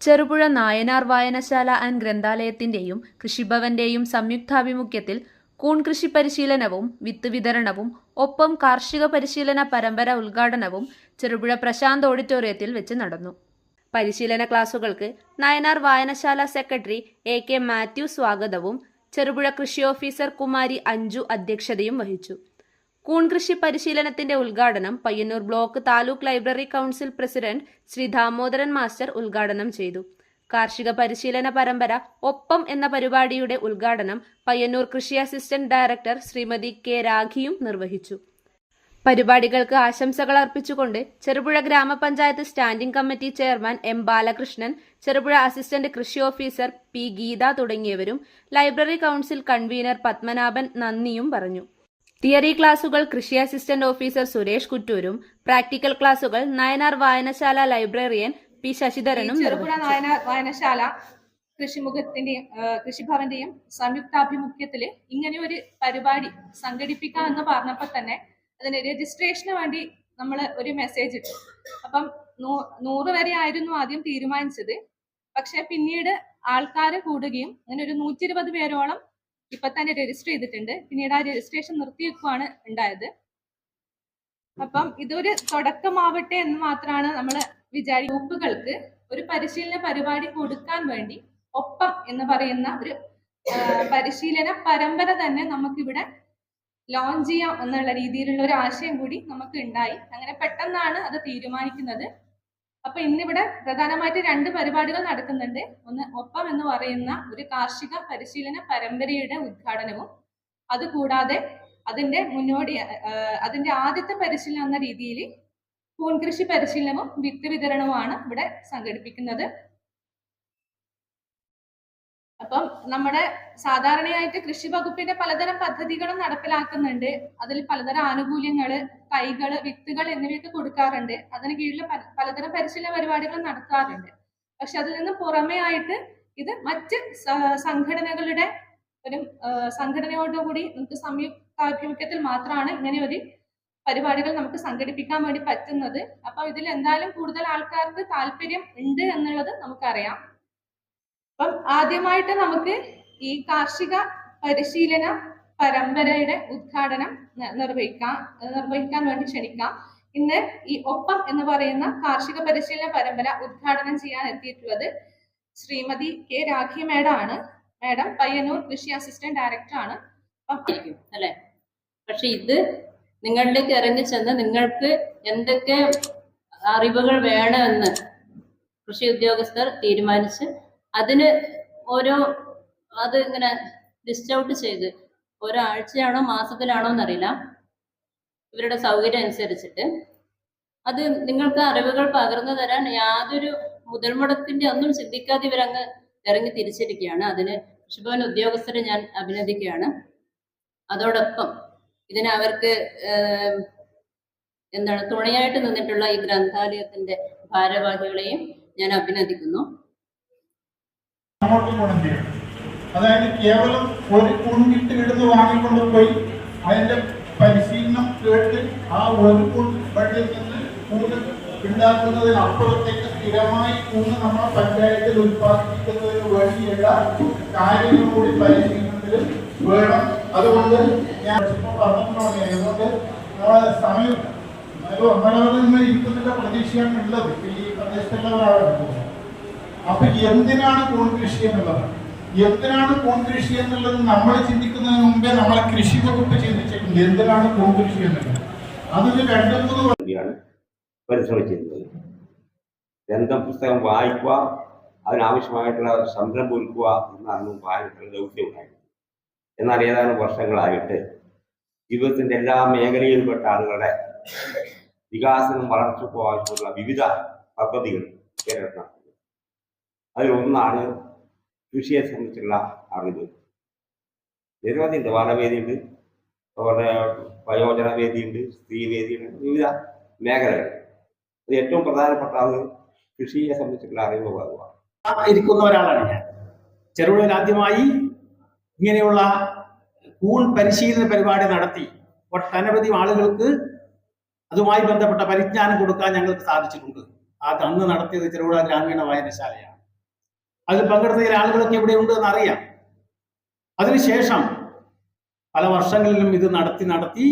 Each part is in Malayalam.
ചെറുപുഴ നായനാർ വായനശാല ആൻഡ് ഗ്രന്ഥാലയത്തിന്റെയും കൃഷിഭവന്റെയും സംയുക്താഭിമുഖ്യത്തിൽ കൂൺ കൃഷി പരിശീലനവും വിത്ത് വിതരണവും ഒപ്പം കാർഷിക പരിശീലന പരമ്പര ഉദ്ഘാടനവും ചെറുപുഴ പ്രശാന്ത് ഓഡിറ്റോറിയത്തിൽ വെച്ച് നടന്നു. പരിശീലന ക്ലാസുകൾക്ക് നയനാർ വായനശാല സെക്രട്ടറി എ കെ മാത്യു സ്വാഗതവും ചെറുപുഴ കൃഷി ഓഫീസർ കുമാരി അഞ്ജു അധ്യക്ഷതയും വഹിച്ചു. കൂൺ കൃഷി പരിശീലനത്തിന്റെ ഉദ്ഘാടനം Payyanur block taluk library council president Shri Damodaran master ഉദ്ഘാടനം ചെയ്തു. കാർഷിക പരിശീലന പരമ്പര ഒപ്പം എന്ന പരിപാടിയുടെ ഉദ്ഘാടനം പയ്യന്നൂർ കൃഷി അസിസ്റ്റന്റ് ഡയറക്ടർ ശ്രീമതി കെ രാഖിയും നിർവഹിച്ചു. പരിപാടികൾക്ക് ആശംസകൾ അർപ്പിച്ചുകൊണ്ട് ചെറുപുഴ ഗ്രാമപഞ്ചായത്ത് standing committee chairman M Balakrishnan Cherupuzha assistant കൃഷി ഓഫീസർ പി ഗീത തുടങ്ങിയവരും ലൈബ്രറി കൗൺസിൽ കൺവീനർ പത്മനാഭൻ നന്ദിയും പറഞ്ഞു. തിയറി ക്ലാസുകൾ കൃഷി അസിസ്റ്റന്റ് ഓഫീസർ സുരേഷ് കുറ്റൂരും പ്രാക്ടിക്കൽ ക്ലാസുകൾ നയനാർ വായനശാല ലൈബ്രറിയൻ പി ശശിധരനും ചെറുപുഴ വായനശാല കൃഷിമുഖത്തിന്റെയും കൃഷിഭവന്റെയും സംയുക്താഭിമുഖ്യത്തിൽ ഇങ്ങനെ ഒരു പരിപാടി സംഘടിപ്പിക്കാം എന്ന് പറഞ്ഞപ്പോ തന്നെ അതിന് രജിസ്ട്രേഷന് വേണ്ടി നമ്മൾ ഒരു മെസ്സേജ് ഇട്ടു. അപ്പം നൂറ് വരെ ആയിരുന്നു ആദ്യം തീരുമാനിച്ചത്. പക്ഷെ പിന്നീട് ആൾക്കാർ കൂടുകയും അങ്ങനെ ഒരു നൂറ്റി ഇരുപത് പേരോളം ഇപ്പൊ തന്നെ രജിസ്റ്റർ ചെയ്തിട്ടുണ്ട്. പിന്നീട് ആ രജിസ്ട്രേഷൻ നിർത്തിവെക്കുവാണ് ഉണ്ടായത്. അപ്പം ഇതൊരു തുടക്കമാവട്ടെ എന്ന് മാത്രമാണ് നമ്മൾ വിചാരി ഗ്രൂപ്പുകൾക്ക് ഒരു പരിശീലന പരിപാടി കൊടുക്കാൻ വേണ്ടി ഒപ്പം എന്ന് പറയുന്ന ഒരു പരിശീലന പരമ്പര തന്നെ നമുക്കിവിടെ ലോഞ്ച് ചെയ്യാം എന്നുള്ള രീതിയിലുള്ള ഒരു ആശയം കൂടി നമുക്ക് ഉണ്ടായി. അങ്ങനെ പെട്ടെന്നാണ് അത് തീരുമാനിക്കുന്നത്. അപ്പൊ ഇന്നിവിടെ പ്രധാനമായിട്ട് രണ്ട് പരിപാടികൾ നടക്കുന്നുണ്ട്. ഒന്ന് ഒപ്പം എന്ന് പറയുന്ന ഒരു കാർഷിക പരിശീലന പരമ്പരയുടെ ഉദ്ഘാടനവും അതുകൂടാതെ അതിന്റെ മുന്നോടി അതിന്റെ ആദ്യത്തെ പരിശീലനം എന്ന രീതിയിൽ പൂൺകൃഷി പരിശീലനവും വിത്ത് വിതരണവുമാണ് ഇവിടെ സംഘടിപ്പിക്കുന്നത്. അപ്പം നമ്മുടെ സാധാരണയായിട്ട് കൃഷി വകുപ്പിന്റെ പലതരം പദ്ധതികളും നടപ്പിലാക്കുന്നുണ്ട്. അതിൽ പലതരം ആനുകൂല്യങ്ങൾ തൈകൾ വിത്തുകൾ എന്നിവയൊക്കെ കൊടുക്കാറുണ്ട്. അതിന് കീഴിൽ പലതരം പരിശീലന പരിപാടികൾ നടത്താറുണ്ട്. പക്ഷെ അതിൽ നിന്ന് പുറമേ ആയിട്ട് ഇത് മറ്റ് സംഘടനകളുടെ ഒരു സംഘടനയോടുകൂടി നമുക്ക് സംയുക്താഭിമുഖ്യത്തിൽ മാത്രമാണ് ഇങ്ങനെ ഒരു പരിപാടികൾ നമുക്ക് സംഘടിപ്പിക്കാൻ വേണ്ടി പറ്റുന്നത്. അപ്പൊ ഇതിൽ എന്തായാലും കൂടുതൽ ആൾക്കാർക്ക് താല്പര്യം ഉണ്ട് എന്നുള്ളത് നമുക്കറിയാം. അപ്പം ആദ്യമായിട്ട് നമുക്ക് ഈ കാർഷിക പരിശീലന പരമ്പരയുടെ ഉദ്ഘാടനം നിർവഹിക്കാം നിർവഹിക്കാൻ വേണ്ടി ക്ഷണിക്കാം. ഇന്ന് ഈ ഒപ്പം എന്ന് പറയുന്ന കാർഷിക പരിശീലന പരമ്പര ഉദ്ഘാടനം ചെയ്യാൻ എത്തിയിട്ടുള്ളത് ശ്രീമതി കെ രാഖി മേഡം ആണ് മേഡം പയ്യന്നൂർ കൃഷി അസിസ്റ്റന്റ് ഡയറക്ടർ ആണ് അല്ലെ? പക്ഷെ ഇത് നിങ്ങളിലേക്ക് ഇറങ്ങി ചെന്ന് നിങ്ങൾക്ക് എന്തൊക്കെ അറിവുകൾ വേണമെന്ന് കൃഷി ഉദ്യോഗസ്ഥർ തീരുമാനിച്ച് അതിന് ഓരോ അത് ഇങ്ങനെ ലിസ്റ്റ് ഔട്ട് ചെയ്ത് ഓരോ ആഴ്ചയാണോ മാസത്തിലാണോ എന്നറിയില്ല. ഇവരുടെ സൗകര്യം അനുസരിച്ചിട്ട്. അത് നിങ്ങൾക്ക് അറിവുകൾ പകർന്നു തരാൻ യാതൊരു മുതൽമുടത്തിന്റെ ഒന്നും ചിന്തിക്കാതെ ഇവരങ്ങ് ഇറങ്ങി തിരിച്ചിരിക്കുകയാണ്. അതിന് കൃഷിഭവൻ ഉദ്യോഗസ്ഥരെ ഞാൻ അഭിനന്ദിക്കുകയാണ്. അതോടൊപ്പം ഇതിന് അവർക്ക് എന്താണ് തുണയായിട്ട് നിന്നിട്ടുള്ള ഈ ഗ്രന്ഥാലയത്തിന്റെ ഭാരവാഹികളെയും ഞാൻ അഭിനന്ദിക്കുന്നു. അതായത് കേവലം ഒരു കുണ്ടിട്ട് ഇടുന്ന് വാങ്ങിക്കൊണ്ട് പോയി അതിന്റെ പരിശീലനം കേട്ട് ആ ഒരു കുണ്ടിൽ നിന്ന് കൂന്ന് ഉണ്ടാക്കുന്നതിന് അപ്പുറത്തേക്ക് സ്ഥിരമായി കൂണ് നമ്മുടെ പഞ്ചായത്തിൽ ഉത്പാദിപ്പിക്കുന്നതിന് വേണ്ടിയുള്ള കാര്യങ്ങൾ കൂടി പരിശീലനത്തിൽ വേണം. അതുകൊണ്ട് ഞാൻ പറഞ്ഞിട്ടുണ്ടോ അതുകൊണ്ട് നമ്മളെ സമയം നമ്മളവിടെ നിന്ന് പ്രതീക്ഷയാണ് ഉള്ളത്. ഈ പ്രദേശത്തുള്ളവരാണ്. അപ്പൊ എന്തിനാണ് കൂൺ കൃഷി എന്നുള്ളത് എന്തിനാണ് കൂൺ കൃഷി എന്നുള്ളത് നമ്മൾ ചിന്തിക്കുന്നതിന് മുമ്പേ നമ്മളെ കൃഷി വകുപ്പ് ചിന്തിച്ചിട്ടുണ്ട്. എന്തിനാണ് കൂൺ കൃഷി എന്നുള്ളത്? അതിന് രണ്ടു മൂന്ന് പരിശ്രമിച്ചിരുന്നത്. ഗ്രന്ഥം പുസ്തകം വായിക്കുക അതിനാവശ്യമായിട്ടുള്ള സംരംഭം ഒരുക്കുക എന്നാണ് വായനക്കുള്ള ദൗത്യമുണ്ടായിരുന്നത്. എന്നാൽ ഏതാനും വർഷങ്ങളായിട്ട് ജീവിതത്തിന്റെ എല്ലാ മേഖലയിൽപ്പെട്ട ആളുകളുടെ വികാസനം വളർച്ചയ്ക്കും ആവശ്യമുള്ള വിവിധ പദ്ധതികൾ കേരളത്തിൽ നടത്തുന്നത് അതിലൊന്നാണ് കൃഷിയെ സംബന്ധിച്ചുള്ള അറിവ്. നിരവധിയുണ്ട്. വാദവേദിയുണ്ട് അതുപോലെ വയോജന വേദിയുണ്ട് സ്ത്രീ വേദിയുണ്ട് വിവിധ മേഖലകൾ. അത് ഏറ്റവും പ്രധാനപ്പെട്ട അത് കൃഷിയെ സംബന്ധിച്ചുള്ള അറിവ് പകർത്തുക ഇരിക്കുന്ന ഒരാളാണ് ഞാൻ. ചെറുപുഴയിൽ ആദ്യമായി ഇങ്ങനെയുള്ള കൂൺ പരിശീലന പരിപാടി നടത്തി. ഒട്ടനവധി ആളുകൾക്ക് അതുമായി ബന്ധപ്പെട്ട പരിജ്ഞാനം കൊടുക്കാൻ ഞങ്ങൾക്ക് സാധിച്ചിട്ടുണ്ട്. ആ തന്ന് നടത്തിയത് ചെറുപുഴ ഗ്രാമീണ വായനശാലയാണ്. അതിൽ പങ്കെടുത്ത ചില ആളുകളൊക്കെ ഇവിടെ ഉണ്ട് എന്ന് അറിയാം. അതിനുശേഷം പല വർഷങ്ങളിലും ഇത് നടത്തി നടത്തി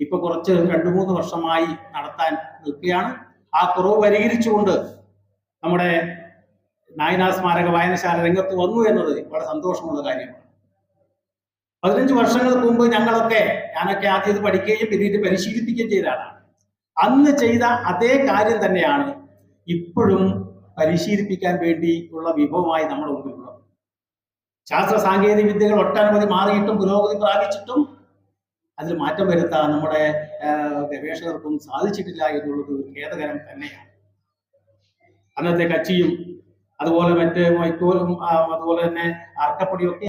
ഇപ്പൊ കുറച്ച് രണ്ടു മൂന്ന് വർഷമായി നടത്താൻ നിൽക്കുകയാണ്. ആ കുറവ് പരിഹരിച്ചുകൊണ്ട് നമ്മുടെ നായനാ സ്മാരക വായനശാല രംഗത്ത് വന്നു എന്നത് വളരെ സന്തോഷമുള്ള കാര്യമാണ്. പതിനഞ്ച് വർഷങ്ങൾക്ക് മുമ്പ് ഞങ്ങളൊക്കെ ഞാനൊക്കെ ആദ്യം ഇത് പഠിക്കുകയും പിന്നീട് പരിശീലിപ്പിക്കുകയും ചെയ്ത ആളാണ്. അന്ന് ചെയ്ത അതേ കാര്യം തന്നെയാണ് ഇപ്പോഴും പരിശീലിപ്പിക്കാൻ വേണ്ടി ഉള്ള വിഭവമായി നമ്മൾ മുമ്പിലുള്ളത് ശാസ്ത്ര സാങ്കേതിക വിദ്യകൾ ഒട്ടനവധി മാറിയിട്ടും പുരോഗതി പ്രാപിച്ചിട്ടും അതിൽ മാറ്റം വരുത്താൻ നമ്മുടെ ഗവേഷകർക്കും സാധിച്ചിട്ടില്ല എന്നുള്ളത് ഖേദകരം തന്നെയാണ്. അന്നത്തെ കച്ചിയും അതുപോലെ മറ്റ് മൈക്കോലും അതുപോലെ തന്നെ അർക്കപ്പൊടിയൊക്കെ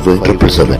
triple seven